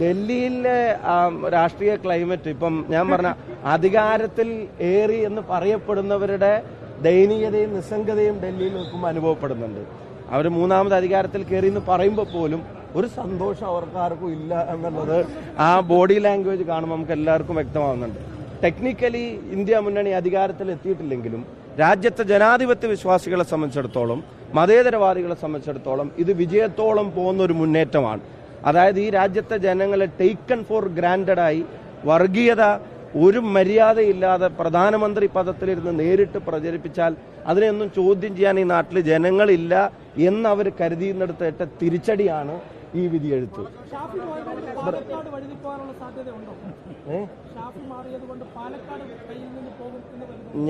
ഡൽഹിയിലെ രാഷ്ട്രീയ ക്ലൈമറ്റ് ഇപ്പം ഞാൻ പറഞ്ഞ അധികാരത്തിൽ ഏറി എന്ന് പറയപ്പെടുന്നവരുടെ ദയനീയതയും നിസ്സംഗതയും ഡൽഹിയിൽ നിൽക്കുമ്പോൾ അനുഭവപ്പെടുന്നുണ്ട്. അവർ മൂന്നാമത് അധികാരത്തിൽ കയറി എന്ന് പറയുമ്പോൾ പോലും ഒരു സന്തോഷം അവർക്കാർക്കും ഇല്ല എന്നുള്ളത് ആ ബോഡി ലാംഗ്വേജ് കാണുമ്പോൾ നമുക്ക് എല്ലാവർക്കും വ്യക്തമാവുന്നുണ്ട്. ടെക്നിക്കലി ഇന്ത്യ മുന്നണി അധികാരത്തിൽ എത്തിയിട്ടില്ലെങ്കിലും രാജ്യത്തെ ജനാധിപത്യ വിശ്വാസികളെ സംബന്ധിച്ചിടത്തോളം മതേതരവാദികളെ സംബന്ധിച്ചിടത്തോളം ഇത് വിജയത്തോളം പോകുന്ന ഒരു മുന്നേറ്റമാണ്. അതായത് ഈ രാജ്യത്തെ ജനങ്ങളെ ടേക്കൺ ഫോർ ഗ്രാൻഡഡ് ആയി വർഗീയത ഒരു മര്യാദയില്ലാതെ പ്രധാനമന്ത്രി പദത്തിലിരുന്ന് നേരിട്ട് പ്രചരിപ്പിച്ചാൽ അതിനെയൊന്നും ചോദ്യം ചെയ്യാൻ ഈ നാട്ടിൽ ജനങ്ങളില്ല എന്ന് അവർ കരുതിയുന്നിടത്ത് ഏറ്റ തിരിച്ചടിയാണ് ഈ വിധിയെഴുത്ത് എഴുത്തു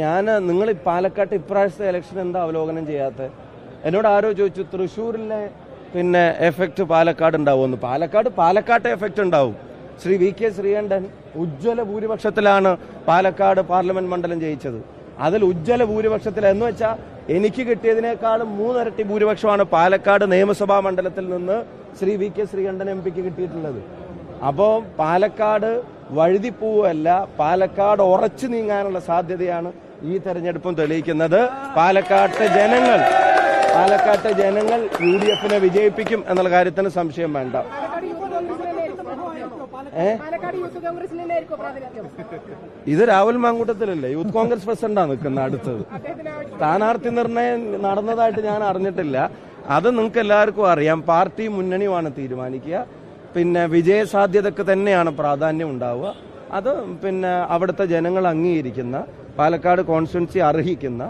ഞാൻ നിങ്ങൾ പാലക്കാട്ട് ഇപ്രാവശ്യത്തെ ഇലക്ഷൻ എന്താ അവലോകനം ചെയ്യാത്ത? എന്നോട് ആരോ ചോദിച്ചു തൃശ്ശൂരിലെ പിന്നെ എഫക്റ്റ് പാലക്കാട് ഉണ്ടാവുമെന്ന്. പാലക്കാട് പാലക്കാട്ടെ എഫക്റ്റ് ഉണ്ടാവും. ശ്രീ വി കെ ശ്രീകണ്ഠൻ ഉജ്ജ്വല ഭൂരിപക്ഷത്തിലാണ് പാലക്കാട് പാർലമെന്റ് മണ്ഡലം ജയിച്ചത്. അതിൽ ഉജ്ജ്വല ഭൂരിപക്ഷത്തിൽ എന്ന് വെച്ചാൽ എനിക്ക് കിട്ടിയതിനേക്കാളും മൂന്നിരട്ടി ഭൂരിപക്ഷമാണ് പാലക്കാട് നിയമസഭാ മണ്ഡലത്തിൽ നിന്ന് Shri V K Sreekandan M പിക്ക് കിട്ടിയിട്ടുള്ളത്. അപ്പോൾ പാലക്കാട് വഴുതിപ്പോവല്ല പാലക്കാട് ഉറച്ചു നീങ്ങാനുള്ള സാധ്യതയാണ് ഈ തെരഞ്ഞെടുപ്പും തെളിയിക്കുന്നത്. പാലക്കാട്ടെ ജനങ്ങൾ പാലക്കാട്ടെ ജനങ്ങൾ യു ഡി എഫിനെ വിജയിപ്പിക്കും എന്നുള്ള കാര്യത്തിന് സംശയം വേണ്ട ഏ പാലക്കാട് യൂത്ത് കോൺഗ്രസിൽ തന്നെയായിരിക്കും പ്രാതിനിധ്യം ഇത് രാഹുൽ മാങ്കൂട്ടത്തിലല്ലേ? യൂത്ത് കോൺഗ്രസ് പ്രസിഡന്റാണ് നിൽക്കുന്നത് അടുത്തത്. സ്ഥാനാർത്ഥി നിർണയം നടന്നതായിട്ട് ഞാൻ അറിഞ്ഞിട്ടില്ല. അത് നിങ്ങൾക്ക് എല്ലാവർക്കും അറിയാം. പാർട്ടി മുന്നണിയുമാണ് തീരുമാനിക്കുക. പിന്നെ വിജയസാധ്യതക്ക് തന്നെയാണ് പ്രാധാന്യം ഉണ്ടാവുക. അത് പിന്നെ അവിടുത്തെ ജനങ്ങൾ അംഗീകരിക്കുന്ന പാലക്കാട് കോൺസ്റ്റിറ്റ്യൻസി അർഹിക്കുന്ന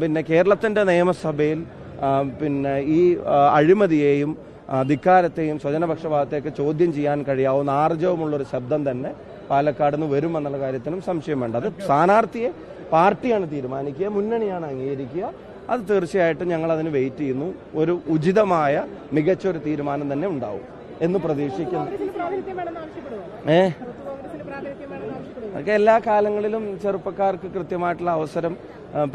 പിന്നെ കേരളത്തിന്റെ നിയമസഭയിൽ പിന്നെ ഈ അഴിമതിയെയും ധിക്കാരത്തെയും സ്വജനപക്ഷപാതത്തെയൊക്കെ ചോദ്യം ചെയ്യാൻ കഴിയാവുന്ന ആർജവമുള്ള ഒരു ശബ്ദം തന്നെ പാലക്കാട് നിന്ന് വരുമെന്നുള്ള കാര്യത്തിനും സംശയം വേണ്ട. അത് സ്ഥാനാർത്ഥിയെ പാർട്ടിയാണ് തീരുമാനിക്കുക മുന്നണിയാണ് അംഗീകരിക്കുക. അത് തീർച്ചയായിട്ടും ഞങ്ങൾ അതിന് വെയിറ്റ് ചെയ്യുന്നു. ഒരു ഉചിതമായ മികച്ച ഒരു തീരുമാനം തന്നെ ഉണ്ടാവും എന്ന് പ്രതീക്ഷിക്കുന്നു. ഏ? അതൊക്കെ എല്ലാ കാലങ്ങളിലും ചെറുപ്പക്കാർക്ക് കൃത്യമായിട്ടുള്ള അവസരം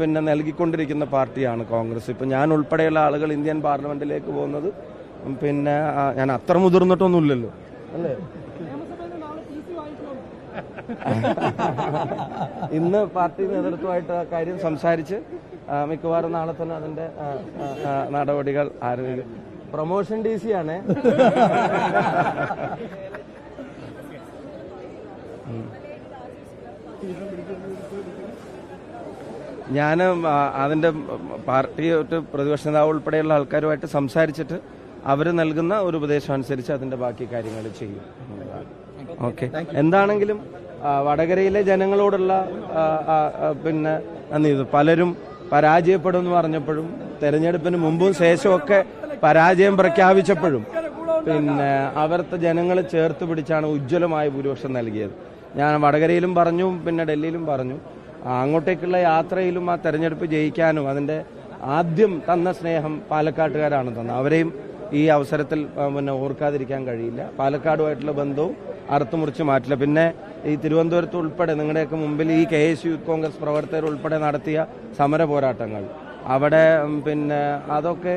പിന്നെ നൽകിക്കൊണ്ടിരിക്കുന്ന പാർട്ടിയാണ് കോൺഗ്രസ്. ഇപ്പം ഞാൻ ഉൾപ്പെടെയുള്ള ആളുകൾ ഇന്ത്യൻ പാർലമെന്റിലേക്ക് പോകുന്നത് പിന്നെ ഞാൻ അത്ര മുതിർന്നിട്ടൊന്നുമില്ലല്ലോ. അല്ലേ? ഇന്ന് പാർട്ടി നേതൃത്വമായിട്ട് ആ കാര്യം സംസാരിച്ച് മിക്കവാറും നാളെ തന്നെ അതിന്റെ നടപടികൾ ആരംഭിക്കും. പ്രൊമോഷൻ ഡി സി ആണേ. ഞാൻ അതിന്റെ പാർട്ടി പ്രതിപക്ഷ നേതാവ് ഉൾപ്പെടെയുള്ള ആൾക്കാരുമായിട്ട് സംസാരിച്ചിട്ട് അവർ നൽകുന്ന ഒരു ഉപദേശം അനുസരിച്ച് അതിന്റെ ബാക്കി കാര്യങ്ങൾ ചെയ്യും. ഓക്കെ എന്താണെങ്കിലും വടകരയിലെ ജനങ്ങളോടുള്ള പിന്നെ നന്ദി പലരും പരാജയപ്പെടും എന്ന് പറഞ്ഞപ്പോഴും തെരഞ്ഞെടുപ്പിന് മുമ്പും ശേഷമൊക്കെ പരാജയം പ്രഖ്യാപിച്ചപ്പോഴും പിന്നെ അവിടുത്തെ ജനങ്ങൾ ചേർത്ത് പിടിച്ചാണ് ഉജ്ജ്വലമായ ഭൂരിപക്ഷം നൽകിയത്. ഞാൻ വടകരയിലും പറഞ്ഞു പിന്നെ ഡൽഹിയിലും പറഞ്ഞു. അങ്ങോട്ടേക്കുള്ള യാത്രയിലും ആ തെരഞ്ഞെടുപ്പ് ജയിക്കാനും അതിന്റെ ആദ്യം തന്ന സ്നേഹം പാലക്കാട്ടുകാരാണ് തന്നത്. അവരെയും ഈ അവസരത്തിൽ പിന്നെ ഓർക്കാതിരിക്കാൻ കഴിയില്ല. പാലക്കാടുമായിട്ടുള്ള ബന്ധവും അറുത്തുമുറിച്ച് മാറ്റില്ല. പിന്നെ ഈ തിരുവനന്തപുരത്ത് ഉൾപ്പെടെ നിങ്ങളുടെയൊക്കെ മുമ്പിൽ ഈ കെ എസ് യൂത്ത് കോൺഗ്രസ് പ്രവർത്തകർ ഉൾപ്പെടെ നടത്തിയ സമര പോരാട്ടങ്ങൾ. അവിടെ പിന്നെ അതൊക്കെ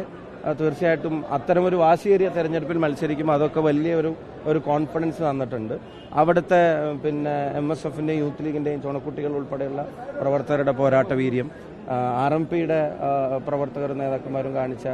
തീർച്ചയായിട്ടും അത്തരമൊരു വാശിയേറിയ തെരഞ്ഞെടുപ്പിൽ മത്സരിക്കുമ്പോൾ അതൊക്കെ വലിയൊരു ഒരു കോൺഫിഡൻസ് തന്നിട്ടുണ്ട്. അവിടുത്തെ പിന്നെ എം എസ് എഫിന്റെയും യൂത്ത് ലീഗിന്റെയും ചുണക്കുട്ടികൾ ഉൾപ്പെടെയുള്ള പ്രവർത്തകരുടെ പോരാട്ട വീര്യം ആർ എം പിയുടെ പ്രവർത്തകരും നേതാക്കന്മാരും കാണിച്ച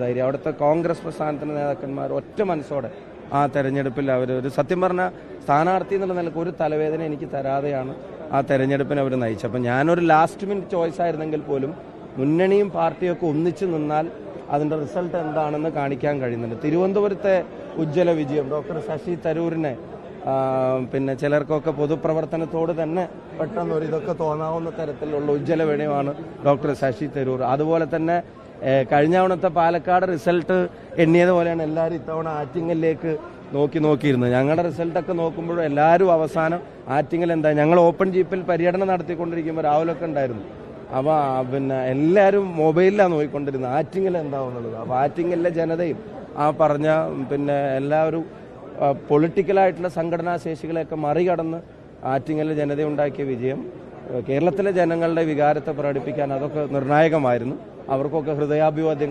ധൈര്യം. അവിടുത്തെ കോൺഗ്രസ് പ്രസ്ഥാനത്തിന്റെ നേതാക്കന്മാർ ഒറ്റ മനസ്സോടെ ആ തെരഞ്ഞെടുപ്പിൽ അവർ ഒരു സത്യം പറഞ്ഞ സ്ഥാനാർത്ഥി എന്നുള്ള നിലയ്ക്ക് ഒരു തലവേദന എനിക്ക് തരാതെയാണ് ആ തെരഞ്ഞെടുപ്പിനെ അവർ നയിച്ചത്. അപ്പം ഞാനൊരു ലാസ്റ്റ് മിനിറ്റ് ചോയ്സ് ആയിരുന്നെങ്കിൽ പോലും മുന്നണിയും പാർട്ടിയൊക്കെ ഒന്നിച്ചു നിന്നാൽ അതിന്റെ റിസൾട്ട് എന്താണെന്ന് കാണിക്കാൻ കഴിയുന്നുണ്ട്. തിരുവനന്തപുരത്തെ ഉജ്ജ്വല വിജയം ഡോക്ടർ ശശി തരൂരിനെ പിന്നെ ചിലർക്കൊക്കെ പൊതുപ്രവർത്തനത്തോട് തന്നെ പെട്ടെന്ന് ഒരു ഇതൊക്കെ തോന്നാവുന്ന തരത്തിലുള്ള ഉജ്ജ്വല വിനയമാണ് ഡോക്ടർ ശശി തരൂർ. അതുപോലെ തന്നെ കഴിഞ്ഞ തവണത്തെ പാലക്കാട് റിസൾട്ട് എണ്ണിയത് പോലെയാണ് എല്ലാവരും ഇത്തവണ ആറ്റിങ്ങലിലേക്ക് നോക്കി നോക്കിയിരുന്നത്. ഞങ്ങളുടെ റിസൾട്ടൊക്കെ നോക്കുമ്പോഴും എല്ലാവരും അവസാനം ആറ്റിങ്ങൽ എന്താ ഞങ്ങൾ ഓപ്പൺ ജീപ്പിൽ പര്യടനം നടത്തിക്കൊണ്ടിരിക്കുമ്പോൾ രാവിലൊക്കെ ഉണ്ടായിരുന്നു. അപ്പോൾ പിന്നെ എല്ലാവരും മൊബൈലിലാണ് നോക്കിക്കൊണ്ടിരുന്നത്. ആറ്റിങ്ങൽ എന്താവുന്നുള്ളത്? അപ്പോൾ ആറ്റിങ്ങലിലെ ജനതയും ആ പറഞ്ഞ പിന്നെ എല്ലാവരും പൊളിറ്റിക്കലായിട്ടുള്ള സംഘടനാ ശേഷികളെയൊക്കെ മറികടന്ന് ആറ്റിങ്ങലിൽ ജനത ഉണ്ടാക്കിയ വിജയം കേരളത്തിലെ ജനങ്ങളുടെ വികാരത്തെ പ്രകടിപ്പിക്കാൻ അതൊക്കെ നിർണായകമായിരുന്നു. അവർക്കൊക്കെ ഹൃദയാഭിവാദ്യങ്ങൾ